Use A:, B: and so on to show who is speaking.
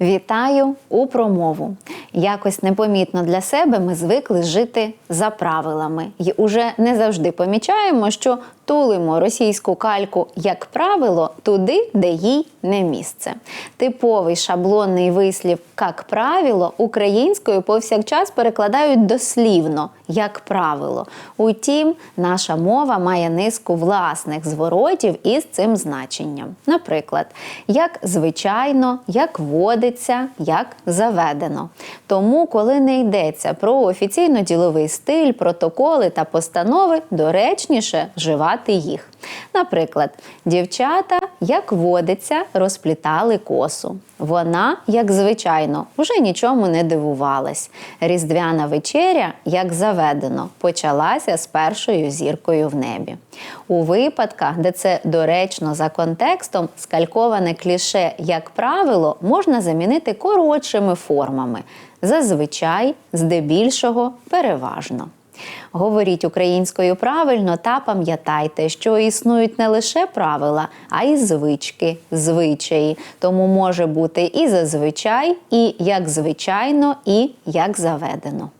A: Вітаю у промову. Якось непомітно для себе ми звикли жити за правилами, і уже не завжди помічаємо, що тулимо російську кальку, як правило, туди, де їй не місце. Типовий шаблонний вислів як правило українською повсякчас перекладають дослівно як правило. Утім, наша мова має низку власних зворотів із цим значенням. Наприклад, як звичайно, як водиться, як заведено. Тому, коли не йдеться про офіційно-діловий стиль, протоколи та постанови, доречніше вживати їх. Наприклад, дівчата, як водиться, розплітали косу. Вона, як звичайно, вже нічому не дивувалась. Різдвяна вечеря, як заведено, почалася з першою зіркою в небі. У випадках, де це доречно за контекстом, скальковане кліше, як правило, можна замінити коротшими формами. Зазвичай, здебільшого, переважно. Говоріть українською правильно та пам'ятайте, що існують не лише правила, а й звички, звичаї. Тому може бути і зазвичай, і як звичайно, і як заведено.